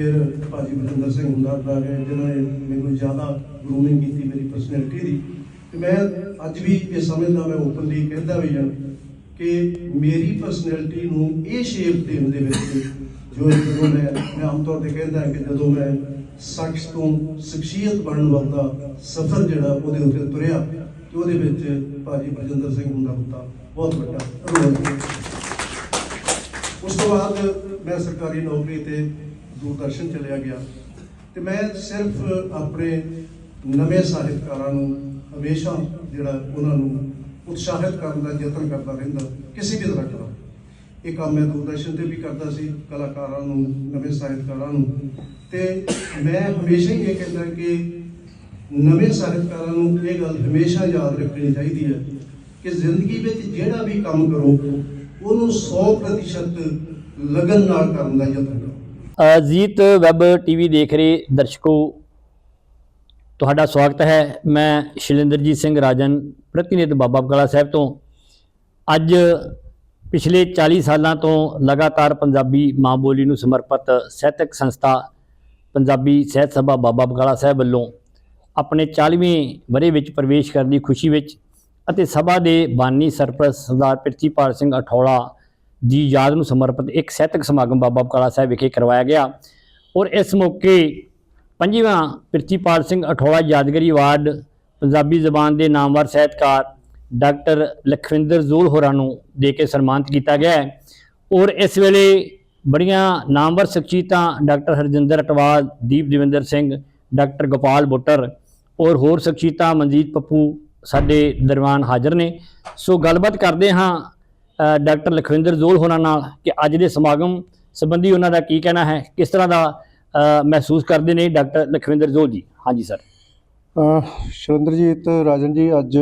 ਫਿਰ ਭਾਜੀ ਰਜਿੰਦਰ ਸਿੰਘ ਹੁੰਦਾ ਦਾ ਹੈ ਜਿਨ੍ਹਾਂ ਨੇ ਮੈਨੂੰ ਜ਼ਿਆਦਾ ਗਰੂਮਿੰਗ ਕੀਤੀ ਮੇਰੀ ਪਰਸਨੈਲਿਟੀ ਦੀ। ਤੇ ਮੈਂ ਅੱਜ ਵੀ ਇਹ ਸਮਝਦਾ, ਮੈਂ ਓਪਨਲੀ ਕਹਿੰਦਾ ਵੀ ਹਾਂ ਕਿ ਮੇਰੀ ਪਰਸਨੈਲਿਟੀ ਨੂੰ ਇਹ ਸ਼ੇਪ ਦੇਣ ਦੇ ਵਿੱਚ ਜੋ ਜਦੋਂ ਮੈਂ ਮੈਂ ਆਮ ਤੌਰ ਤੇ ਕਹਿੰਦਾ ਕਿ ਜਦੋਂ ਮੈਂ ਸ਼ਖਸ ਤੋਂ ਸ਼ਖਸੀਅਤ ਬਣਨ ਵੱਲ ਸਫ਼ਰ ਜਿਹੜਾ ਉਹਦੇ ਉੱਤੇ ਤੁਰਿਆ, ਤੇ ਉਹਦੇ ਵਿੱਚ ਭਾਜੀ ਬਲਜਿੰਦਰ ਸਿੰਘ ਹੁੰਦਾ ਹੁੰਦਾ ਬਹੁਤ ਵੱਡਾ ਰੋਲ। ਉਸ ਤੋਂ ਬਾਅਦ ਮੈਂ ਸਰਕਾਰੀ ਨੌਕਰੀ ਤੇ ਦੂਰਦਰਸ਼ਨ ਚਲਿਆ ਗਿਆ। ਤੇ ਮੈਂ ਸਿਰਫ ਆਪਣੇ ਨਵੇਂ ਸਾਹਿਤਕਾਰਾਂ ਨੂੰ ਹਮੇਸ਼ਾ ਜਿਹੜਾ ਉਹਨਾਂ ਨੂੰ ਉਤਸ਼ਾਹਿਤ ਕਰਨ ਦਾ ਯਤਨ ਕਰਦਾ ਰਹਿੰਦਾ, ਕਿਸੇ ਵੀ ਤਰ੍ਹਾਂ ਦਾ ਇਹ ਕੰਮ ਮੈਂ ਦੂਰਦਰਸ਼ਨ ਤੇ ਵੀ ਕਰਦਾ ਸੀ, ਕਲਾਕਾਰਾਂ ਨੂੰ, ਨਵੇਂ ਸਾਹਿਤਕਾਰਾਂ ਨੂੰ। ਤੇ ਮੈਂ ਹਮੇਸ਼ਾ ਹੀ ਇਹ ਕਹਿੰਦਾ ਕਿ ਨਵੇਂ ਸਾਹਿਤਕਾਰਾਂ ਨੂੰ ਇਹ ਗੱਲ ਹਮੇਸ਼ਾ ਯਾਦ ਰੱਖਣੀ ਚਾਹੀਦੀ ਹੈ ਕਿ ਜ਼ਿੰਦਗੀ ਵਿੱਚ ਜਿਹੜਾ ਵੀ ਕੰਮ ਕਰੋ, ਉਹਨੂੰ 100% ਲਗਨ ਨਾਲ ਕਰਨ ਦਾ ਯਤਨ ਕਰੋ। ਅਜੀਤ ਵੈਬ ਟੀਵੀ ਦੇਖ ਰਹੇ ਦਰਸ਼ਕੋ, ਤੁਹਾਡਾ ਸਵਾਗਤ ਹੈ। ਮੈਂ ਸ਼ਿਲਿੰਦਰਜੀਤ ਸਿੰਘ ਰਾਜਨ, ਪ੍ਰਤੀਨਿਧ ਬਾਬਾ ਬਕਾਲਾ ਸਾਹਿਬ ਤੋਂ। ਅੱਜ ਪਿਛਲੇ 40 ਸਾਲਾਂ ਤੋਂ ਲਗਾਤਾਰ ਪੰਜਾਬੀ ਮਾਂ ਬੋਲੀ ਨੂੰ ਸਮਰਪਿਤ ਸਾਹਿਤਕ ਸੰਸਥਾ ਪੰਜਾਬੀ ਸਾਹਿਤ ਸਭਾ ਬਾਬਾ ਬਕਾਲਾ ਸਾਹਿਬ ਵੱਲੋਂ ਆਪਣੇ 40ਵੇਂ ਵਰੇ ਵਿੱਚ ਪ੍ਰਵੇਸ਼ ਕਰਨ ਦੀ ਖੁਸ਼ੀ ਵਿੱਚ ਅਤੇ ਸਭਾ ਦੇ ਬਾਨੀ ਸਰਪ੍ਰਸਤ ਸਰਦਾਰ ਪ੍ਰਿਥੀਪਾਲ ਸਿੰਘ ਅਠੌਲਾ ਦੀ ਯਾਦ ਨੂੰ ਸਮਰਪਿਤ ਇੱਕ ਸਾਹਿਤਕ ਸਮਾਗਮ ਬਾਬਾ ਬਕਾਲਾ ਸਾਹਿਬ ਵਿਖੇ ਕਰਵਾਇਆ ਗਿਆ। ਔਰ ਇਸ ਮੌਕੇ ਪੰਜਵਾਂ ਪ੍ਰਿਥੀਪਾਲ ਸਿੰਘ ਅਠੌਲਾ ਯਾਦਗਰੀ ਅਵਾਰਡ ਪੰਜਾਬੀ ਜ਼ਬਾਨ ਦੇ ਨਾਮਵਰ ਸਾਹਿਤਕਾਰ ਡਾਕਟਰ ਲਖਵਿੰਦਰ ਜ਼ੂਲ ਹੋਰਾਂ ਨੂੰ ਦੇ ਕੇ ਸਨਮਾਨਿਤ ਕੀਤਾ ਗਿਆ ਹੈ। ਔਰ ਇਸ ਵੇਲੇ ਬੜੀਆਂ ਨਾਮਵਰ ਸ਼ਖਸੀਅਤਾਂ ਡਾਕਟਰ ਹਰਜਿੰਦਰ ਅਟਵਾਲ, ਦੀਪ ਦਵਿੰਦਰ ਸਿੰਘ, ਡਾਕਟਰ ਗੋਪਾਲ ਬੁੱਟਰ ਔਰ ਹੋਰ ਸ਼ਖਸੀਅਤਾਂ ਮਨਜੀਤ ਪੱਪੂ ਸਾਡੇ ਦਰਬਾਨ ਹਾਜ਼ਰ ਨੇ। ਸੋ ਗੱਲਬਾਤ ਕਰਦੇ ਹਾਂ ਡਾਕਟਰ ਲਖਵਿੰਦਰ ਜ਼ੋਲ ਹੋਰਾਂ ਨਾਲ ਕਿ ਅੱਜ ਦੇ ਸਮਾਗਮ ਸੰਬੰਧੀ ਉਹਨਾਂ ਦਾ ਕੀ ਕਹਿਣਾ ਹੈ ਕਿਸ ਤਰ੍ਹਾਂ ਦਾ ਮਹਿਸੂਸ ਕਰਦੇ ਨੇ ਡਾਕਟਰ ਲਖਵਿੰਦਰ ਜ਼ੋਲ ਜੀ? ਹਾਂਜੀ ਸਰ। ਸ਼ਰਿੰਦਰਜੀਤ ਰਾਜਨ ਜੀ ਅੱਜ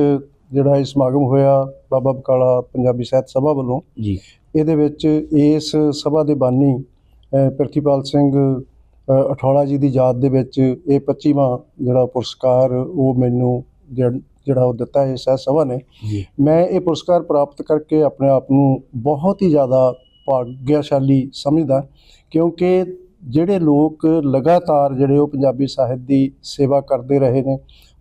ਜਿਹੜਾ ਇਹ ਸਮਾਗਮ ਹੋਇਆ ਬਾਬਾ ਬਕਾਲਾ ਪੰਜਾਬੀ ਸਾਹਿਤ ਸਭਾ ਵੱਲੋਂ ਜੀ। ਇਹਦੇ ਵਿੱਚ ਇਸ ਸਭਾ ਦੇ ਬਾਨੀ ਅਹ ਪ੍ਰਿਥੀਪਾਲ ਸਿੰਘ ਅਠੌਲਾ ਜੀ ਦੀ ਯਾਦ ਦੇ ਵਿੱਚ ਇਹ 25ਵਾਂ ਜਿਹੜਾ ਪੁਰਸਕਾਰ ਉਹ ਮੈਨੂੰ ਜਿਹੜਾ ਉਹ ਦਿੱਤਾ ਹੈ ਸਾਹਿਤ ਸਭਾ ਨੇ। ਮੈਂ ਇਹ ਪੁਰਸਕਾਰ ਪ੍ਰਾਪਤ ਕਰਕੇ ਆਪਣੇ ਆਪ ਨੂੰ ਬਹੁਤ ਹੀ ਜ਼ਿਆਦਾ ਭਾਗਿਆਸ਼ਾਲੀ ਸਮਝਦਾ ਕਿਉਂਕਿ ਜਿਹੜੇ ਲੋਕ ਲਗਾਤਾਰ ਜਿਹੜੇ ਉਹ ਪੰਜਾਬੀ ਸਾਹਿਤ ਦੀ ਸੇਵਾ ਕਰਦੇ ਰਹੇ ਨੇ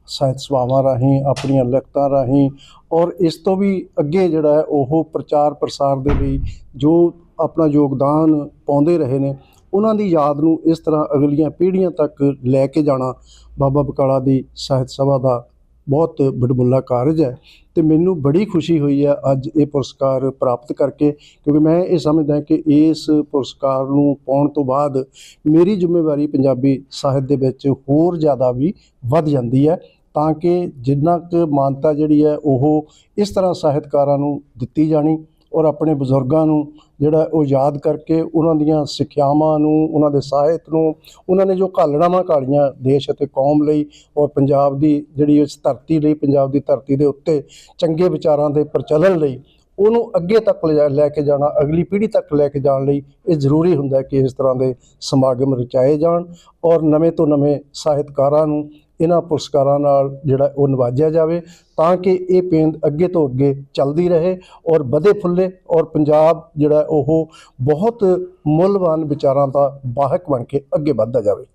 ਸਾਹਿਤ ਸਭਾਵਾਂ ਰਾਹੀਂ ਆਪਣੀਆਂ ਲਿਖਤਾਂ ਰਾਹੀਂ ਔਰ ਇਸ ਤੋਂ ਵੀ ਅੱਗੇ ਜਿਹੜਾ ਹੈ ਉਹ ਪ੍ਰਚਾਰ ਪ੍ਰਸਾਰ ਦੇ ਲਈ ਜੋ ਆਪਣਾ ਯੋਗਦਾਨ ਪਾਉਂਦੇ ਰਹੇ ਨੇ ਉਹਨਾਂ ਦੀ ਯਾਦ ਨੂੰ ਇਸ ਤਰ੍ਹਾਂ ਅਗਲੀਆਂ ਪੀੜ੍ਹੀਆਂ ਤੱਕ ਲੈ ਕੇ ਜਾਣਾ ਬਾਬਾ ਬਕਾਲਾ ਦੀ ਸਾਹਿਤ ਸਭਾ ਦਾ ਬਹੁਤ ਬੜਬੁੱਲਾ ਕਾਰਜ ਹੈ ਤੇ ਮੈਨੂੰ ਬੜੀ ਖੁਸ਼ੀ ਹੋਈ ਹੈ ਅੱਜ ਇਹ ਪੁਰਸਕਾਰ ਪ੍ਰਾਪਤ ਕਰਕੇ, ਕਿਉਂਕਿ ਮੈਂ ਇਹ ਸਮਝਦਾ ਕਿ ਇਸ ਪੁਰਸਕਾਰ ਨੂੰ ਪਾਉਣ ਤੋਂ ਬਾਅਦ ਮੇਰੀ ਜ਼ਿੰਮੇਵਾਰੀ ਪੰਜਾਬੀ ਸਾਹਿਤ ਦੇ ਵਿੱਚ ਹੋਰ ਜ਼ਿਆਦਾ ਵੀ ਵੱਧ ਜਾਂਦੀ ਹੈ, ਤਾਂ ਕਿ ਜਿੰਨਾ ਕੁ ਮਾਨਤਾ ਜਿਹੜੀ ਹੈ ਉਹ ਇਸ ਤਰ੍ਹਾਂ ਸਾਹਿਤਕਾਰਾਂ ਨੂੰ ਦਿੱਤੀ ਜਾਣੀ ਔਰ ਆਪਣੇ ਬਜ਼ੁਰਗਾਂ ਨੂੰ ਜਿਹੜਾ ਉਹ ਯਾਦ ਕਰਕੇ ਉਹਨਾਂ ਦੀਆਂ ਸਿੱਖਿਆਵਾਂ ਨੂੰ, ਉਹਨਾਂ ਦੇ ਸਾਹਿਤ ਨੂੰ, ਉਹਨਾਂ ਨੇ ਜੋ ਘਾਲਣਾਵਾਂ ਘਾਲੀਆਂ ਦੇਸ਼ ਅਤੇ ਕੌਮ ਲਈ ਔਰ ਪੰਜਾਬ ਦੀ ਜਿਹੜੀ ਇਸ ਧਰਤੀ ਲਈ, ਪੰਜਾਬ ਦੀ ਧਰਤੀ ਦੇ ਉੱਤੇ ਚੰਗੇ ਵਿਚਾਰਾਂ ਦੇ ਪ੍ਰਚਲਨ ਲਈ, ਉਹਨੂੰ ਅੱਗੇ ਤੱਕ ਲਿਜਾ- ਲੈ ਕੇ ਜਾਣਾ, ਅਗਲੀ ਪੀੜ੍ਹੀ ਤੱਕ ਲੈ ਕੇ ਜਾਣ ਲਈ ਇਹ ਜ਼ਰੂਰੀ ਹੁੰਦਾ ਕਿ ਇਸ ਤਰ੍ਹਾਂ ਦੇ ਸਮਾਗਮ ਰਚਾਏ ਜਾਣ ਔਰ ਨਵੇਂ ਤੋਂ ਨਵੇਂ ਸਾਹਿਤਕਾਰਾਂ ਨੂੰ ਇਹਨਾਂ ਪੁਰਸਕਾਰਾਂ ਨਾਲ ਜਿਹੜਾ ਉਹ ਨਵਾਜਿਆ ਜਾਵੇ ਤਾਂ ਕਿ ਇਹ ਪੇਂਦ ਅੱਗੇ ਤੋਂ ਅੱਗੇ ਚੱਲਦੀ ਰਹੇ ਔਰ ਵਧੇ ਫੁੱਲੇ ਔਰ ਪੰਜਾਬ ਜਿਹੜਾ ਉਹ ਬਹੁਤ ਮੁੱਲਵਾਨ ਵਿਚਾਰਾਂ ਦਾ ਵਾਹਕ ਬਣ ਕੇ ਅੱਗੇ ਵੱਧਦਾ ਜਾਵੇ।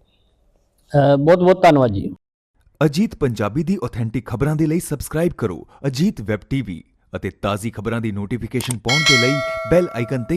ਬਹੁਤ ਬਹੁਤ ਧੰਨਵਾਦ ਜੀ। ਅਜੀਤ ਪੰਜਾਬੀ ਦੀ ਆਥੈਂਟਿਕ ਖਬਰਾਂ ਦੇ ਲਈ ਸਬਸਕ੍ਰਾਈਬ ਕਰੋ ਅਜੀਤ ਵੈਬ ਟੀਵੀ ਅਤੇ ਤਾਜ਼ੀ ਖਬਰਾਂ ਦੀ ਨੋਟੀਫਿਕੇਸ਼ਨ ਪਾਉਣ ਦੇ ਲਈ ਬੈਲ ਆਈਕਨ ਤੇ